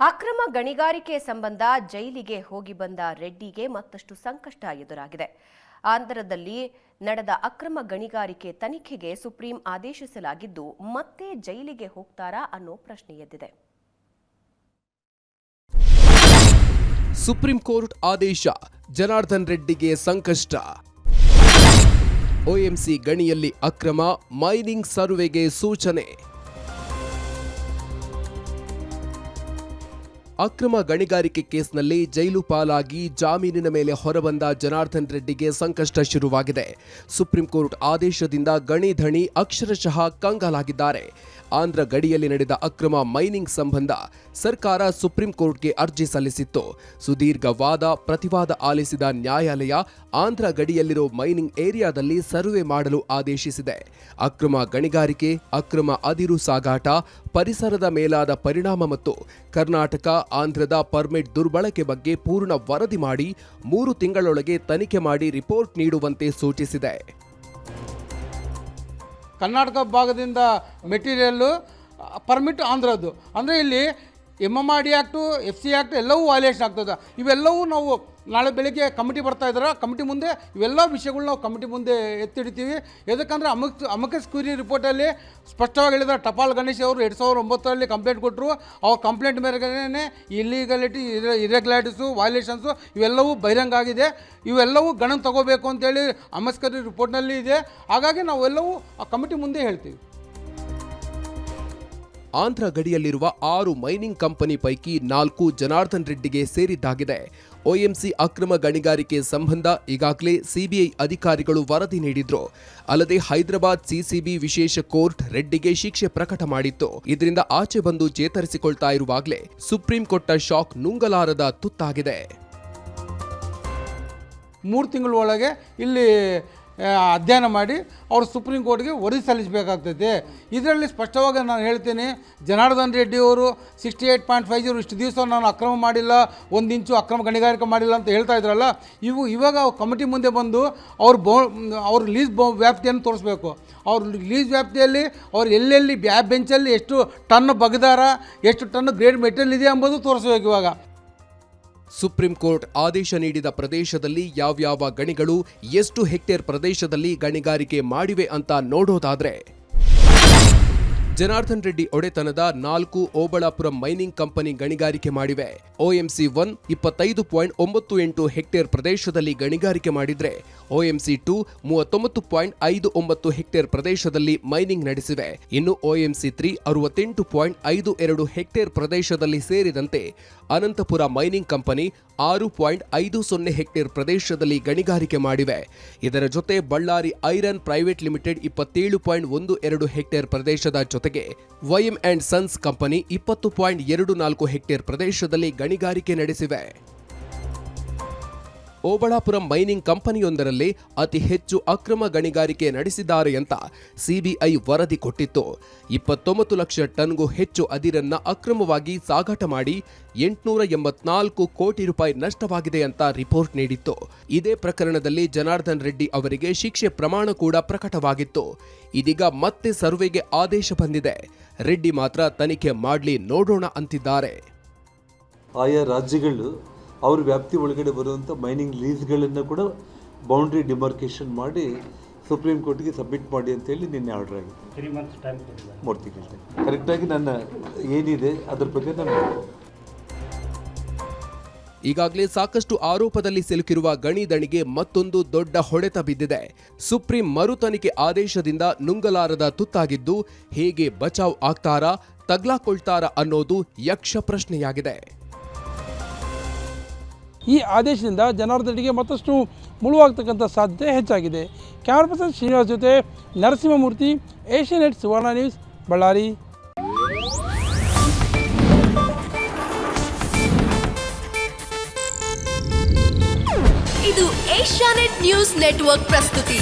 ಅಕ್ರಮ ಗಣಿಗಾರಿಕೆ ಸಂಬಂಧ ಜೈಲಿಗೆ ಹೋಗಿ ಬಂದ ರೆಡ್ಡಿಗೆ ಮತ್ತಷ್ಟು ಸಂಕಷ್ಟ ಎದುರಾಗಿದೆ. ಆಂಧ್ರದಲ್ಲಿ ನಡೆದ ಅಕ್ರಮ ಗಣಿಗಾರಿಕೆ ತನಿಖೆಗೆ ಸುಪ್ರೀಂ ಆದೇಶಿಸಲಾಗಿದ್ದು ಮತ್ತೆ ಜೈಲಿಗೆ ಹೋಗ್ತಾರಾ ಅನ್ನೋ ಪ್ರಶ್ನೆ ಎದ್ದಿದೆ. ಸುಪ್ರೀಂ ಕೋರ್ಟ್ ಆದೇಶ, ಜನಾರ್ದನ್ ರೆಡ್ಡಿಗೆ ಸಂಕಷ್ಟ. ಓಎಂಸಿ ಗಣಿಯಲ್ಲಿ ಅಕ್ರಮ, ಮೈನಿಂಗ್ ಸರ್ವೆಗೆ ಸೂಚನೆ. ಅಕ್ರಮ ಗಣಿಗಾರಿಕೆ ಕೇಸ್ನಲ್ಲಿ ಜೈಲು ಪಾಲಾಗಿ ಜಾಮೀನಿನ ಮೇಲೆ ಹೊರಬಂದ ಜನಾರ್ದನ್ ರೆಡ್ಡಿಗೆ ಸಂಕಷ್ಟ ಶುರುವಾಗಿದೆ. ಸುಪ್ರೀಂ ಕೋರ್ಟ್ ಆದೇಶದಿಂದ ಗಣಿ ಧಣಿ ಅಕ್ಷರಶಃ ಕಂಗಾಲಾಗಿದ್ದಾರೆ. ಆಂಧ್ರ ಗಡಿಯಲ್ಲಿ ನಡೆದ ಅಕ್ರಮ ಮೈನಿಂಗ್ ಸಂಬಂಧ ಸರ್ಕಾರ ಸುಪ್ರೀಂ ಕೋರ್ಟ್ಗೆ ಅರ್ಜಿ ಸಲ್ಲಿಸಿತ್ತು. ಸುದೀರ್ಘ ವಾದ ಪ್ರತಿವಾದ ಆಲಿಸಿದ ನ್ಯಾಯಾಲಯ ಆಂಧ್ರ ಗಡಿಯಲ್ಲಿರೋ ಮೈನಿಂಗ್ ಏರಿಯಾದಲ್ಲಿ ಸರ್ವೆ ಮಾಡಲು ಆದೇಶಿಸಿದೆ. ಅಕ್ರಮ ಗಣಿಗಾರಿಕೆ, ಅಕ್ರಮ ಅದಿರು ಸಾಗಾಟ, ಪರಿಸರದ ಮೇಲಾದ ಪರಿಣಾಮ ಮತ್ತು ಕರ್ನಾಟಕ ಆಂಧ್ರದ ಪರ್ಮಿಟ್ ದುರ್ಬಳಕೆ ಬಗ್ಗೆ ಪೂರ್ಣ ವರದಿ ಮಾಡಿ ಮೂರು ತಿಂಗಳೊಳಗೆ ತನಿಖೆ ಮಾಡಿ ರಿಪೋರ್ಟ್ ನೀಡುವಂತೆ ಸೂಚಿಸಿದೆ. ಕರ್ನಾಟಕ ಭಾಗದಿಂದ ಮೆಟೀರಿಯಲ್ಲು ಪರ್ಮಿಟ್ ಆಂಧ್ರದ್ದು. ಅಂದರೆ ಇಲ್ಲಿ M M R D act F C act ಎಲ್ಲವೂ ವೈಲೇಷನ್ ಆಗ್ತದೆ. ಇವೆಲ್ಲವೂ ನಾವು ನಾಳೆ ಬೆಳಿಗ್ಗೆ ಕಮಿಟಿ ಬರ್ತಾ ಇದ್ದಾರೆ ಕಮಿಟಿ ಮುಂದೆ ಇವೆಲ್ಲ ವಿಷಯಗಳು ನಾವು ಕಮಿಟಿ ಮುಂದೆ ಎತ್ತಿಡ್ತೀವಿ. ಯಾಕಂದರೆ ಅಮಕ್, ಅಮಕಸ್ ಕ್ಯೂರಿ ರಿಪೋರ್ಟಲ್ಲಿ ಸ್ಪಷ್ಟವಾಗಿ ಹೇಳಿದ್ದಾರೆ ಟಪಾಲ್ ಗಣೇಶ್ ಅವರು ಎರಡು ಸಾವಿರದ ಒಂಬತ್ತರಲ್ಲಿ ಕಂಪ್ಲೇಂಟ್ ಕೊಟ್ಟರು ಅವ್ರ ಕಂಪ್ಲೇಂಟ್ ಮೇರೆಗೇನೆ ಇಲ್ಲಿಗಲಿಟಿ ಇರೆಗ್ಯುಲಾರಿಟೀಸು ವೈಲೇಷನ್ಸು ಇವೆಲ್ಲವೂ ಬಹಿರಂಗ ಆಗಿದೆ. ಇವೆಲ್ಲವೂ ಗಣನ ತಗೋಬೇಕು ಅಂತೇಳಿ ಅಮಸ್ಕರಿ ರಿಪೋರ್ಟ್ನಲ್ಲಿ ಇದೆ. ಹಾಗಾಗಿ ನಾವೆಲ್ಲವೂ ಆ ಕಮಿಟಿ ಮುಂದೆ ಹೇಳ್ತೀವಿ. ಆಂಧ್ರ ಗಡಿಯಲ್ಲಿರುವ ಆರು ಮೈನಿಂಗ್ ಕಂಪನಿ ಪೈಕಿ ನಾಲ್ಕು ಜನಾರ್ದನ್ ರೆಡ್ಡಿಗೆ ಸೇರಿದ್ದಾಗಿದೆ. ಒಎಂಸಿ ಅಕ್ರಮ ಗಣಿಗಾರಿಕೆ ಸಂಬಂಧ ಈಗಾಗಲೇ ಸಿಬಿಐ ಅಧಿಕಾರಿಗಳು ವರದಿ ನೀಡಿದ್ರು. ಅಲ್ಲದೆ ಹೈದರಾಬಾದ್ ಸಿಸಿಬಿ ವಿಶೇಷ ಕೋರ್ಟ್ ರೆಡ್ಡಿಗೆ ಶಿಕ್ಷೆ ಪ್ರಕಟ ಮಾಡಿತ್ತು. ಇದರಿಂದ ಆಚೆ ಬಂದು ಚೇತರಿಸಿಕೊಳ್ತಾ ಇರುವಾಗಲೇ ಸುಪ್ರೀಂ ಕೊಟ್ಟ ಶಾಕ್ ನುಂಗಲಾರದ ತುತ್ತಾಗಿದೆ. ಮೂರು ತಿಂಗಳ ಒಳಗೆ ಇಲ್ಲಿ ಅಧ್ಯಯನ ಮಾಡಿ ಅವರು ಸುಪ್ರೀಂ ಕೋರ್ಟ್ಗೆ ವರದಿ ಸಲ್ಲಿಸಬೇಕಾಗ್ತೈತೆ. ಇದರಲ್ಲಿ ಸ್ಪಷ್ಟವಾಗಿ ನಾನು ಹೇಳ್ತೀನಿ, ಜನಾರ್ದನ್ ರೆಡ್ಡಿ ಅವರು sixty eight point five zero ಇಷ್ಟು ದಿವಸ ನಾನು ಅಕ್ರಮ ಮಾಡಿಲ್ಲ, ಒಂದು ಇಂಚು ಅಕ್ರಮ ಗಣಿಗಾರಿಕೆ ಮಾಡಿಲ್ಲ ಅಂತ ಹೇಳ್ತಾ ಇದ್ರಲ್ಲ, ಇವು ಇವಾಗ ಕಮಿಟಿ ಮುಂದೆ ಬಂದು ಅವ್ರ ಬೋ, ಅವ್ರ ಲೀಸ್ ಬೌ, ವ್ಯಾಪ್ತಿಯನ್ನು ತೋರಿಸ್ಬೇಕು. ಅವ್ರ ಲೀಸ್ ವ್ಯಾಪ್ತಿಯಲ್ಲಿ ಅವ್ರು ಎಲ್ಲೆಲ್ಲಿ ಬ್ಯಾ, ಬೆಂಚಲ್ಲಿ ಎಷ್ಟು ಟನ್ ಬಗದಾರ, ಎಷ್ಟು ಟನ್ ಗ್ರೇಡ್ ಮೆಟೀರಿಯಲ್ ಇದೆ ಎಂಬುದು ತೋರಿಸ್ಬೇಕು ಇವಾಗ. ಸುಪ್ರೀಂ ಕೋರ್ಟ್ ಆದೇಶ ನೀಡಿದ ಪ್ರದೇಶದಲ್ಲಿ ಯಾವ್ಯಾವ ಗಣಿಗಳು ಎಷ್ಟು ಹೆಕ್ಟೇರ್ ಪ್ರದೇಶದಲ್ಲಿ ಗಣಿಗಾರಿಕೆ ಮಾಡಿವೆ ಅಂತ ನೋಡೋದಾದ್ರೆ ಜನಾರ್ದನ್ ರೆಡ್ಡಿ ಒಡೆತನದ ನಾಲ್ಕು ಓಬಳಾಪುರ ಮೈನಿಂಗ್ ಕಂಪನಿ ಗಣಿಗಾರಿಕೆ ಮಾಡಿವೆ. ಒಎಂಸಿ ಒನ್ ಇಪ್ಪತ್ತೈದು ಪಾಯಿಂಟ್ ಒಂಬತ್ತು ಎಂಟು ಹೆಕ್ಟೇರ್ ಪ್ರದೇಶದಲ್ಲಿ ಗಣಿಗಾರಿಕೆ ಮಾಡಿದ್ರೆ ಒಎಂಸಿ ಟು ಮೂವತ್ತೊಂಬತ್ತು ಪಾಯಿಂಟ್ ಐದು ಒಂಬತ್ತು ಹೆಕ್ಟೇರ್ ಪ್ರದೇಶದಲ್ಲಿ ಮೈನಿಂಗ್ ನಡೆಸಿವೆ. ಇನ್ನು ಒಎಂಸಿ ತ್ರೀ ಅರವತ್ತೆಂಟು ಪಾಯಿಂಟ್ ಐದು ಎರಡು ಹೆಕ್ಟೇರ್ ಪ್ರದೇಶದಲ್ಲಿ ಸೇರಿದಂತೆ ಅನಂತಪುರ ಮೈನಿಂಗ್ ಕಂಪನಿ ಆರು ಪಾಯಿಂಟ್ ಐದು ಸೊನ್ನೆ ಹೆಕ್ಟೇರ್ ಪ್ರದೇಶದಲ್ಲಿ ಗಣಿಗಾರಿಕೆ ಮಾಡಿವೆ. ಇದರ ಜೊತೆ ಬಳ್ಳಾರಿ ಐರನ್ ಪ್ರೈವೇಟ್ ಲಿಮಿಟೆಡ್ ಇಪ್ಪತ್ತೇಳು ಪಾಯಿಂಟ್ ಒಂದು ಎರಡು ಹೆಕ್ಟೇರ್ ಪ್ರದೇಶದ ಜೊತೆಗೆ Y M and sons company ಇಪ್ಪತ್ತು ಪಾಯಿಂಟ್ ಎರಡು ನಾಲ್ಕು ಹೆಕ್ಟೇರ್ ಪ್ರದೇಶದಲ್ಲಿ ಗಣಿಗಾರಿಕೆ ನಡೆಸಿವೆ. ಓಬಳಾಪುರ ಮೈನಿಂಗ್ ಕಂಪನಿಯೊಂದರಲ್ಲಿ ಅತಿ ಹೆಚ್ಚು ಅಕ್ರಮ ಗಣಿಗಾರಿಕೆ ನಡೆಸಿದ್ದಾರೆ ಅಂತ ಸಿಬಿಐ ವರದಿ ಕೊಟ್ಟಿತ್ತು. ಇಪ್ಪತ್ತೊಂಬತ್ತು ಲಕ್ಷ ಟನ್ಗೂ ಹೆಚ್ಚು ಅದಿರನ್ನ ಅಕ್ರಮವಾಗಿ ಸಾಗಾಟ ಮಾಡಿ ಎಂಟುನೂರ ಎಂಬತ್ನಾಲ್ಕು ಕೋಟಿ ರೂಪಾಯಿ ನಷ್ಟವಾಗಿದೆ ಅಂತ ರಿಪೋರ್ಟ್ ನೀಡಿತ್ತು. ಇದೇ ಪ್ರಕರಣದಲ್ಲಿ ಜನಾರ್ದನ್ ರೆಡ್ಡಿ ಅವರಿಗೆ ಶಿಕ್ಷೆ ಪ್ರಮಾಣ ಕೂಡ ಪ್ರಕಟವಾಗಿತ್ತು. ಇದೀಗ ಮತ್ತೆ ಸರ್ವೆಗೆ ಆದೇಶ ಬಂದಿದೆ. ರೆಡ್ಡಿ ಮಾತ್ರ ತನಿಖೆ ಮಾಡಲಿ ನೋಡೋಣ ಅಂತಿದ್ದಾರೆ. ಆಯಾ ರಾಜ್ಯಗಳು ಅವ್ರ ವ್ಯಾಪ್ತಿ ಒಳಗಡೆ ಬರುವಂಥ ಮೈನಿಂಗ್ ಲೀಸ್ಗಳನ್ನು ಕೂಡ ಬೌಂಡ್ರಿ ಡಿಮಾರ್ಕೇಷನ್ ಮಾಡಿ ಸುಪ್ರೀಂ ಕೋರ್ಟ್ಗೆ ಸಬ್ಮಿಟ್ ಮಾಡಿ ಅಂತೇಳಿ ನಿನ್ನೆ ಆರ್ಡರ್ ಆಗಿದೆ ತ್ರೀ ಮಂತ್ಸ್ ಟೈಮ್ ಕೊಟ್ಟಿದ್ದಾರೆ. ಮೂರು ತಿಂಗಳ ಕರೆಕ್ಟಾಗಿ ನನ್ನ ಏನಿದೆ ಅದ್ರ ಬಗ್ಗೆ ನಾನು ಈಗಾಗಲೇ ಸಾಕಷ್ಟು ಆರೋಪದಲ್ಲಿ ಸಿಲುಕಿರುವ ಗಣಿ ದಣಿಗೆ ಮತ್ತೊಂದು ದೊಡ್ಡ ಹೊಡೆತ ಬಿದ್ದಿದೆ. ಸುಪ್ರೀಂ ಮರು ತನಿಖೆ ಆದೇಶದಿಂದ ನುಂಗಲಾರದ ತುತ್ತಾಗಿದ್ದು ಹೇಗೆ ಬಚಾವ್ ಆಗ್ತಾರಾ ತಗ್ಲಾಕೊಳ್ತಾರಾ ಅನ್ನೋದು ಯಕ್ಷ ಪ್ರಶ್ನೆಯಾಗಿದೆ. ಈ ಆದೇಶದಿಂದ ಜನಾರ್ದನಿಗೆ ಮತ್ತಷ್ಟು ಮುಳುವಾಗ್ತಕ್ಕಂಥ ಸಾಧ್ಯತೆ ಹೆಚ್ಚಾಗಿದೆ. ಕ್ಯಾಮರಾ ಪರ್ಸನ್ ಶ್ರೀನಿವಾಸ್ ಜೊತೆ ನರಸಿಂಹಮೂರ್ತಿ, ಏಷ್ಯನ್ ಸುವರ್ಣ ನ್ಯೂಸ್, ಬಳ್ಳಾರಿ. ಇದು ಏಷ್ಯಾನೆಟ್ ನ್ಯೂಸ್ ನೆಟ್ವರ್ಕ್ ಪ್ರಸ್ತುತಿ.